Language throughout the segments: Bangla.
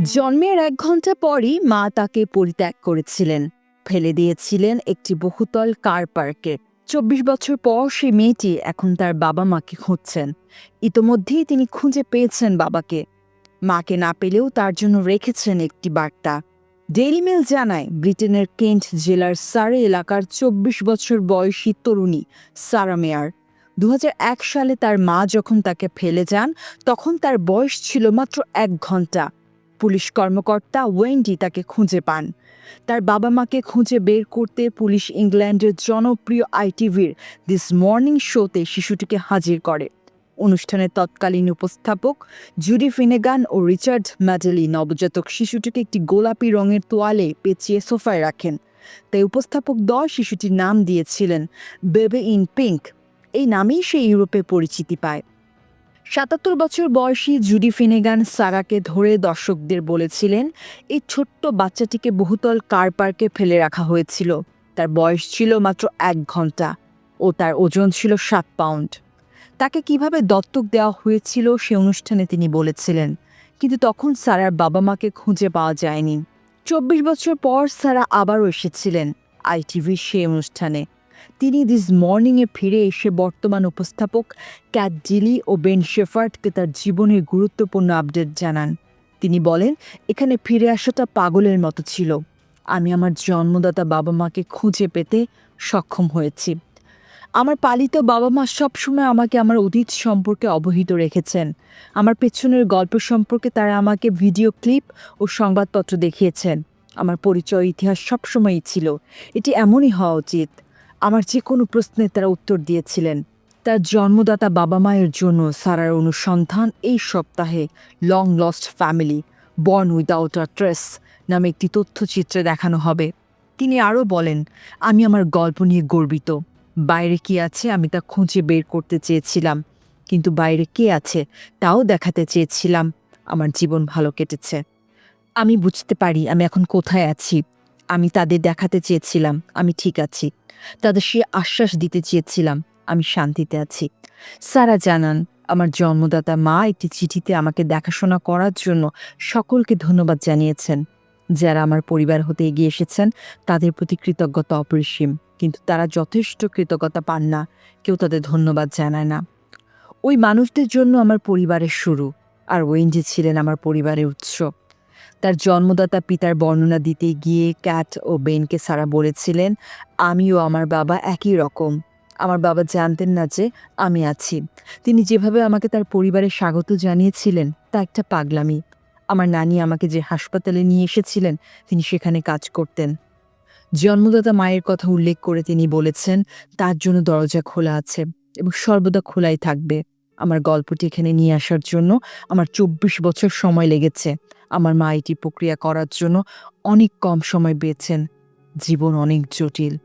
জন্মের এক ঘণ্টা পরই মা তাকে পরিত্যাগ করেছিলেন। ফেলে দিয়েছিলেন একটি বহুতল কার পার্কে চব্বিশ বছর পর সেই মেয়েটি এখন তার বাবা মাকে খুঁজছেন। ইতোমধ্যেই তিনি খুঁজে পেয়েছেন বাবাকে। মাকে না পেলেও তার জন্য রেখেছেন একটি বার্তা। ডেইলি মেল জানায়, ব্রিটেনের কেন্ট জেলার সারে এলাকার চব্বিশ বছর বয়সী তরুণী সারা মেয়ার। দু হাজার এক সালে তার মা যখন তাকে ফেলে যান, তখন তার বয়স ছিল মাত্র এক ঘণ্টা পুলিশ কর্মকর্তা ওয়েন্ডি তাকে খুঁজে পান। তার বাবা মাকে খুঁজে বের করতে পুলিশ ইংল্যান্ডের জনপ্রিয় আইটিভির দিস মর্নিং শোতে শিশুটিকে হাজির করে। অনুষ্ঠানের তৎকালীন উপস্থাপক জুডি ফিনেগান ও রিচার্ড ম্যাডেলি নবজাতক শিশুটিকে একটি গোলাপি রঙের তোয়ালে পেঁচিয়ে সোফায় রাখেন। তাই উপস্থাপক দল শিশুটির নাম দিয়েছিলেন বেবে ইন পিঙ্ক। এই নামেই সে ইউরোপে পরিচিতি পায়। সাতাত্তর বছর বয়সী জুডি ফিনেগান সারাকে ধরে দর্শকদের বলেছিলেন, এই ছোট্ট বাচ্চাটিকে বহুতল কার পার্কে ফেলে রাখা হয়েছিল। তার বয়স ছিল মাত্র এক ঘণ্টা। ও তার ওজন ছিল সাত পাউন্ড। তাকে কীভাবে দত্তক দেওয়া হয়েছিল সে অনুষ্ঠানে তিনি বলেছিলেন, কিন্তু তখন সারার বাবা মাকে খুঁজে পাওয়া যায়নি। চব্বিশ বছর পর সারা আবারও এসেছিলেন আইটিভির সেই অনুষ্ঠানে। তিনি দিস মর্নিংয়ে ফিরে এসে বর্তমান উপস্থাপক ক্যাট ডিলি ও বেন শেফার্ডকে তার জীবনের গুরুত্বপূর্ণ আপডেট জানান। তিনি বলেন, এখানে ফিরে আসাটা পাগলের মতো ছিল। আমি আমার জন্মদাতা বাবা মাকে খুঁজে পেতে সক্ষম হয়েছি। আমার পালিত বাবা মা সবসময় আমাকে আমার অতীত সম্পর্কে অবহিত রেখেছেন। আমার পেছনের গল্প সম্পর্কে তারা আমাকে ভিডিও ক্লিপ ও সংবাদপত্র দেখিয়েছেন। আমার পরিচয় ইতিহাস সবসময়ই ছিল। এটি এমনই হওয়া উচিত। আমার যে কোনো প্রশ্নের তারা উত্তর দিয়েছিলেন। তার জন্মদাতা বাবা মায়ের জন্য সারার অনুসন্ধান এই সপ্তাহে Long Lost Family Born Without a Trace নামে একটি তথ্যচিত্রে দেখানো হবে। তিনি আরও বলেন, আমি আমার গল্প নিয়ে গর্বিত। বাইরে কি আছে আমি তা খুঁজে বের করতে চেয়েছিলাম। কিন্তু বাইরে কে আছে তাও দেখাতে চেয়েছিলাম। আমার জীবন ভালো কেটেছে। আমি বুঝতে পারি আমি এখন কোথায় আছি। আমি তাদের দেখাতে চেয়েছিলাম, আমি ঠিক আছি। তাদের সে আশ্বাস দিতে চেয়েছিলাম, আমি শান্তিতে আছি। সারা জানান, আমার জন্মদাতা মা একটি চিঠিতে আমাকে দেখাশোনা করার জন্য সকলকে ধন্যবাদ জানিয়েছেন। যারা আমার পরিবার হতে এগিয়ে এসেছেন, তাদের প্রতি কৃতজ্ঞতা অপরিসীম। কিন্তু তারা যথেষ্ট কৃতজ্ঞতা পান না, কেউ তাদের ধন্যবাদ জানায় না। ওই মানুষদের জন্য আমার পরিবারের শুরু, আর ওয়েন্ডি ছিলেন আমার পরিবারের উৎস। তার জন্মদাতা পিতার বর্ণনা দিতে গিয়ে ক্যাট ও বেনকে সারা বলেছিলেন, আমিও আমার বাবা একই রকম। আমার বাবা জানতেন না যে আমি আছি। তিনি যেভাবে আমাকে তার পরিবারে স্বাগত জানিয়েছিলেন, তা একটা পাগলামি। আমার নানি আমাকে যে হাসপাতালে নিয়ে এসেছিলেন, তিনি সেখানে কাজ করতেন। জন্মদাতা মায়ের কথা উল্লেখ করে তিনি বলেছেন, তার জন্য দরজা খোলা আছে এবং সর্বদা খোলাই থাকবে। আমার গল্পটি এখানে নিয়ে আসার জন্য। আমার চব্বিশ বছর সময় লেগেছে আমার মা এটি প্রক্রিয়া করার জন্য। অনেক কম সময় পেয়েছেন। জীবন অনেক জটিল।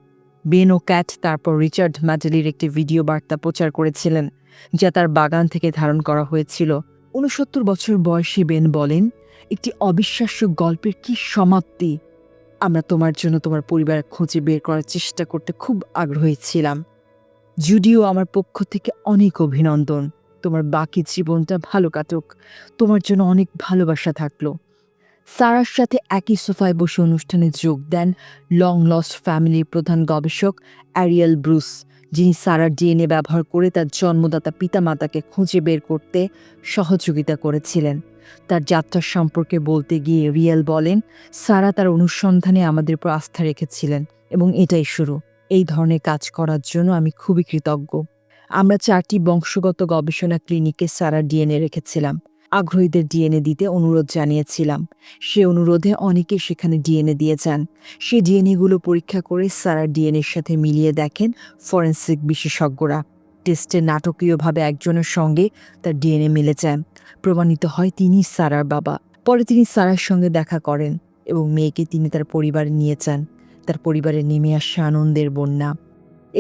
বেন ও ক্যাট তারপর রিচার্ড ম্যাডেলির একটি ভিডিও বার্তা প্রচার করেছিলেন, যা তার বাগান থেকে ধারণ করা হয়েছিল। উনসত্তর বছর বয়সী বেন বলেন, একটি অবিশ্বাস্য গল্পের কি সমাপ্তি? আমরা তোমার জন্য তোমার পরিবার খুঁজে বের করার চেষ্টা করতে খুব আগ্রহী ছিলাম। জুডিও আমার পক্ষ থেকে অনেক অভিনন্দন। তোমার বাকি জীবনটা ভালো কাটুক। তোমার জন্য অনেক ভালোবাসা থাকল। সারার সাথে একই সোফায় বসে অনুষ্ঠানে যোগ দেন লং লস্ট ফ্যামিলির প্রধান গবেষক অ্যারিয়েল ব্রুস, যিনি সারার ডিএনএ ব্যবহার করে তার জন্মদাতা পিতামাতাকে খুঁজে বের করতে সহযোগিতা করেছিলেন। তার যাত্রার সম্পর্কে বলতে গিয়ে রিয়েল বলেন, সারা তার অনুসন্ধানে আমাদের উপর আস্থা রেখেছিলেন এবং এটাই শুরু। এই ধরনের কাজ করার জন্য আমি খুবই কৃতজ্ঞ। আমরা চারটি বংশগত গবেষণা ক্লিনিকে সারা ডিএনএ রেখেছিলাম। আগ্রহীদের ডিএনএ দিতে অনুরোধ জানিয়েছিলাম। সে অনুরোধে অনেকে সেখানে ডিএনএ দিয়ে যান। সে ডিএনএগুলো পরীক্ষা করে সারার ডিএনএর সাথে মিলিয়ে দেখেন ফরেন্সিক বিশেষজ্ঞরা। টেস্টে নাটকীয়ভাবে একজনের সঙ্গে তার ডিএনএ মিলে যায়। প্রমাণিত হয় তিনি সারার বাবা। পরে তিনি সারার সঙ্গে দেখা করেন এবং মেয়েকে তিনি তার পরিবারে নিয়ে যান। তার পরিবারে নেমে আসে আনন্দের বন্যা।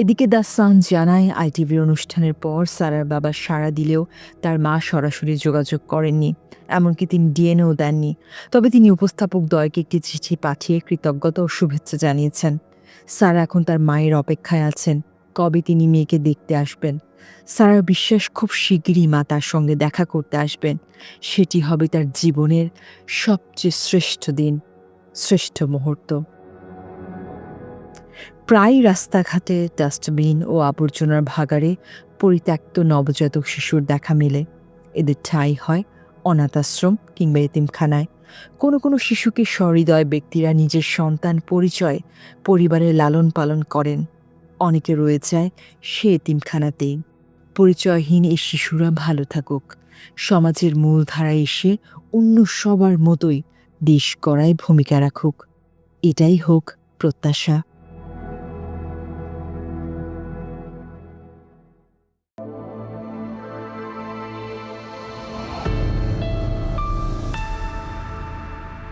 এদিকে দ্য সান জানায়, আইটিভির অনুষ্ঠানের পর সারার বাবা সাড়া দিলেও তার মা সরাসরি যোগাযোগ করেননি, এমনকি তিনি ডিএনএও দেননি। তবে তিনি উপস্থাপক দয়কে একটি চিঠি পাঠিয়ে কৃতজ্ঞতা ও শুভেচ্ছা জানিয়েছেন। সারা এখন তার মায়ের অপেক্ষায় আছেন। কবে তিনি মেয়েকে দেখতে আসবেন? সারা বিশ্বাস খুব শিগগিরই মা তার সঙ্গে দেখা করতে আসবেন। সেটি হবে তার জীবনের সবচেয়ে শ্রেষ্ঠ দিন, শ্রেষ্ঠ মুহূর্ত। প্রায় রাস্তাঘাটে ডাস্টবিন ও আবর্জনার ভাগাড়ে পরিত্যক্ত নবজাতক শিশুর দেখা মেলে। এদের ঠাঁই হয় অনাথাশ্রম কিংবা এতিমখানায়। কোনো কোনো শিশুকে সহৃদয় ব্যক্তিরা নিজের সন্তান পরিচয়, পরিবারের লালন পালন করেন। অনেকে রয়ে যায় সে এতিমখানাতেই। পরিচয়হীন এই শিশুরা ভালো থাকুক। সমাজের মূলধারায় এসে অন্য সবার মতোই দেশ গড়ায় ভূমিকা রাখুক। এটাই হোক প্রত্যাশা।